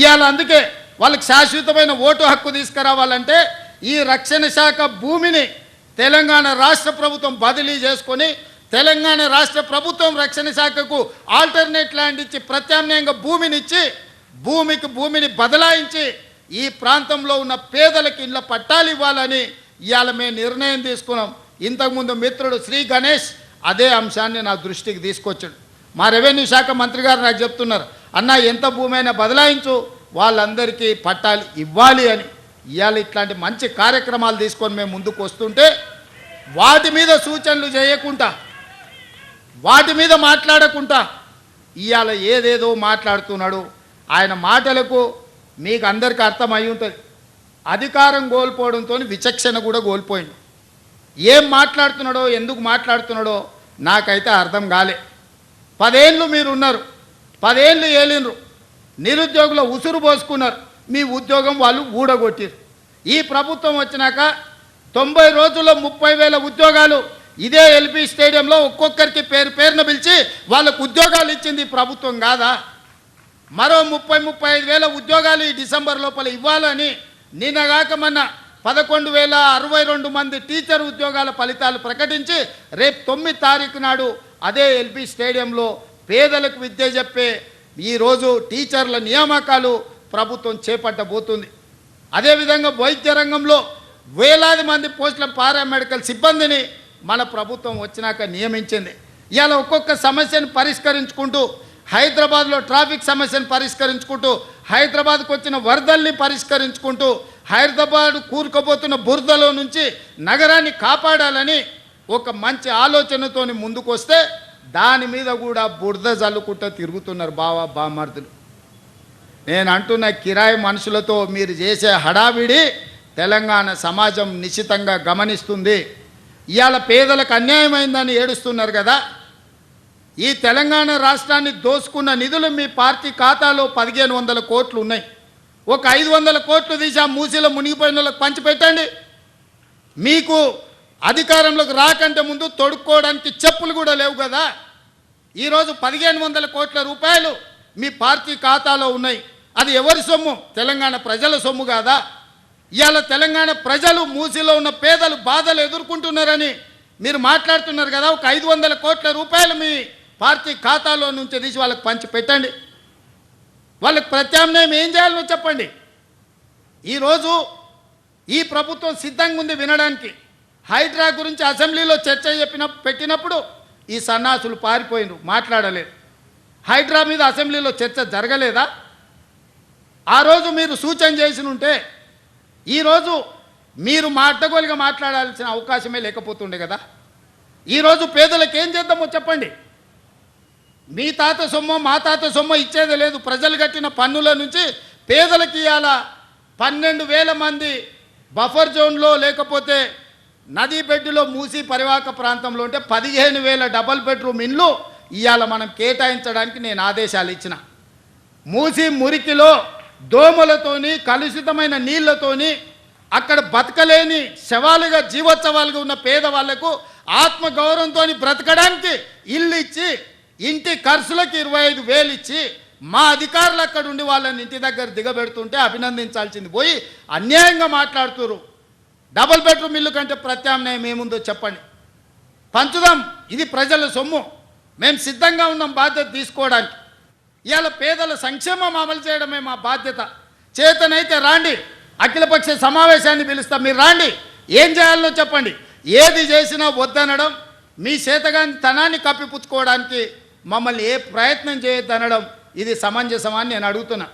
ఇవాళ అందుకే వాళ్ళకి శాశ్వతమైన ఓటు హక్కు తీసుకురావాలంటే ఈ రక్షణ శాఖ భూమిని తెలంగాణ రాష్ట్ర ప్రభుత్వం బదిలీ చేసుకొని తెలంగాణ రాష్ట్ర ప్రభుత్వం రక్షణ శాఖకు ఆల్టర్నేట్ ల్యాండ్ ఇచ్చి ప్రత్యామ్నాయంగా భూమిని ఇచ్చి భూమికి భూమిని బదలాయించి ఈ ప్రాంతంలో ఉన్న పేదలకు ఇళ్ళ పట్టాలు ఇవ్వాలని ఇవాళ మేము నిర్ణయం తీసుకున్నాం. ఇంతకుముందు మిత్రుడు శ్రీ గణేష్ అదే అంశాన్ని నా దృష్టికి తీసుకొచ్చాడు. మా రెవెన్యూ శాఖ మంత్రి గారు నాకు చెప్తున్నారు. అన్న ఎంత భూమి అయినా బదలాయించు. వాళ్ళందరికీ పట్టాలు ఇవ్వాలి అని. ఇవాళ ఇట్లాంటి మంచి కార్యక్రమాలు తీసుకొని మేము ముందుకు వస్తుంటే వాటి మీద సూచనలు చేయకుండా వాటి మీద మాట్లాడకుండా ఇవాళ ఏదేదో మాట్లాడుతున్నాడు. ఆయన మాటలకు మీకు అందరికీ అర్థమై ఉంటుంది. అధికారం కోల్పోవడంతో విచక్షణ కూడా కోల్పోయింది. ఏం మాట్లాడుతున్నాడో ఎందుకు మాట్లాడుతున్నాడో నాకైతే అర్థం కాలే. పదేళ్ళు మీరు ఉన్నారు పదేళ్ళు ఏలినరు నిరుద్యోగుల ఉసురు పోసుకున్నారు. మీ ఉద్యోగం వాళ్ళు ఊడగొట్టారు. ఈ ప్రభుత్వం వచ్చినాక తొంభై రోజుల్లో ముప్పై వేల ఉద్యోగాలు ఇదే ఎల్పి స్టేడియంలో ఒక్కొక్కరికి పేరు పేరున పిలిచి వాళ్ళకు ఉద్యోగాలు ఇచ్చింది ప్రభుత్వం కాదా? మరో ముప్పై ముప్పై ఐదు వేల ఉద్యోగాలు ఈ డిసెంబర్ లోపల ఇవ్వాలని నిన్నగాక మొన్న పదకొండు వేల అరవై రెండు మంది టీచర్ ఉద్యోగాల ఫలితాలు ప్రకటించి రేపు తొమ్మిది తారీఖు నాడు అదే ఎల్పి స్టేడియంలో పేదలకు విద్య చెప్పే ఈరోజు టీచర్ల నియామకాలు ప్రభుత్వం చేపట్టబోతుంది. అదేవిధంగా వైద్య రంగంలో వేలాది మంది పోస్టుల పారామెడికల్ సిబ్బందిని మన ప్రభుత్వం వచ్చినాక నియమించింది. ఇవాళ ఒక్కొక్క సమస్యను పరిష్కరించుకుంటూ హైదరాబాద్లో ట్రాఫిక్ సమస్యను పరిష్కరించుకుంటూ హైదరాబాద్కు వచ్చిన వరదల్ని పరిష్కరించుకుంటూ హైదరాబాద్ కూరుకుపోతున్న బురదలో నుంచి నగరాన్ని కాపాడాలని ఒక మంచి ఆలోచనతోని ముందుకొస్తే దాని మీద కూడా బురద జల్లుకుంటూ తిరుగుతున్నారు బావా బామర్దులు. నేను అంటున్న కిరాయి మనుషులతో మీరు చేసే హడావిడి తెలంగాణ సమాజం నిశ్చితంగా గమనిస్తుంది. ఇవాళ పేదలకు అన్యాయమైందని ఏడుస్తున్నారు కదా. ఈ తెలంగాణ రాష్ట్రాన్ని దోసుకున్న నిధులు మీ పార్టీ ఖాతాలో పదిహేను వందల కోట్లు ఉన్నాయి. ఒక ఐదు వందల కోట్లు తీసి ఆ మూసీలో మునిగిపోయిన వాళ్ళకి పంచిపెట్టండి. మీకు అధికారంలోకి రాకంటే ముందు తొడుక్కోవడానికి చెప్పులు కూడా లేవు కదా. ఈరోజు పదిహేను వందల కోట్ల రూపాయలు మీ పార్టీ ఖాతాలో ఉన్నాయి. అది ఎవరి సొమ్ము? తెలంగాణ ప్రజల సొమ్ము కాదా? ఇవాళ తెలంగాణ ప్రజలు మూసిలో ఉన్న పేదలు బాధలు ఎదుర్కొంటున్నారని మీరు మాట్లాడుతున్నారు కదా. ఒక ఐదు వందల కోట్ల రూపాయలు మీ పార్టీ ఖాతాలో నుంచి తీసి వాళ్ళకి పంచి పెట్టండి. వాళ్ళకి ప్రత్యామ్నాయం ఏం చేయాలో చెప్పండి. ఈరోజు ఈ ప్రభుత్వం సిద్ధంగా ఉంది వినడానికి. హైడ్రా గురించి అసెంబ్లీలో చర్చ చెప్పిన పెట్టినప్పుడు ఈ సన్నాసులు పారిపోయినరు మాట్లాడలేదు హైడ్రా మీద అసెంబ్లీలో చర్చ జరగలేదా? ఆ రోజు మీరు సూచన చేసి ఉంటే ఈరోజు మీరు మా అడ్డగోలుగా మాట్లాడాల్సిన అవకాశమే లేకపోతుండే కదా? ఈరోజు పేదలకు ఏం చేద్దామో చెప్పండి. మీ తాత సొమ్ము మా తాత సొమ్ము ఇచ్చేది లేదు. ప్రజలు కట్టిన పన్నుల నుంచి పేదలకి ఇవాళ పన్నెండు వేల మంది బఫర్ జోన్లో లేకపోతే నదీబెడ్డులో మూసి పరివాహక ప్రాంతంలో ఉంటే పదిహేను వేల డబల్ బెడ్రూమ్ ఇండ్లు ఇవాళ మనం కేటాయించడానికి నేను ఆదేశాలు ఇచ్చిన. మూసి మురికిలో దోమలతోని కలుషితమైన నీళ్ళతోని అక్కడ బతకలేని శవాలుగా జీవోత్సవాలుగా ఉన్న పేదవాళ్ళకు ఆత్మగౌరవంతో బ్రతకడానికి ఇల్లు ఇచ్చి ఇంటి ఖర్చులకు ఇరవై ఐదు వేలు ఇచ్చి మా అధికారులు అక్కడ ఉండి వాళ్ళని ఇంటి దగ్గర దిగబెడుతుంటే అభినందించాల్సింది పోయి అన్యాయంగా మాట్లాడుతున్నారు డబుల్ బెడ్రూమ్ ఇల్లు కంటే ప్రత్యామ్నాయం ఏముందో చెప్పండి. పంచుదాం ఇది ప్రజల సొమ్ము. మేము సిద్ధంగా ఉన్నాం బాధ్యత తీసుకోవడానికి. ఇవాళ పేదల సంక్షేమం అమలు చేయడమే మా బాధ్యత. చేతనైతే రాండి. అఖిలపక్ష సమావేశాన్ని పిలుస్తాం. మీరు రాండి. ఏం చేయాలో చెప్పండి. ఏది చేసినా వద్దనడం మీ చేతగాని తనాన్ని కప్పిపుచ్చుకోవడానికి మమ్మల్ని ఏ ప్రయత్నం చేయొద్దనడం ఇది సమంజసమని నేను అడుగుతున్నా.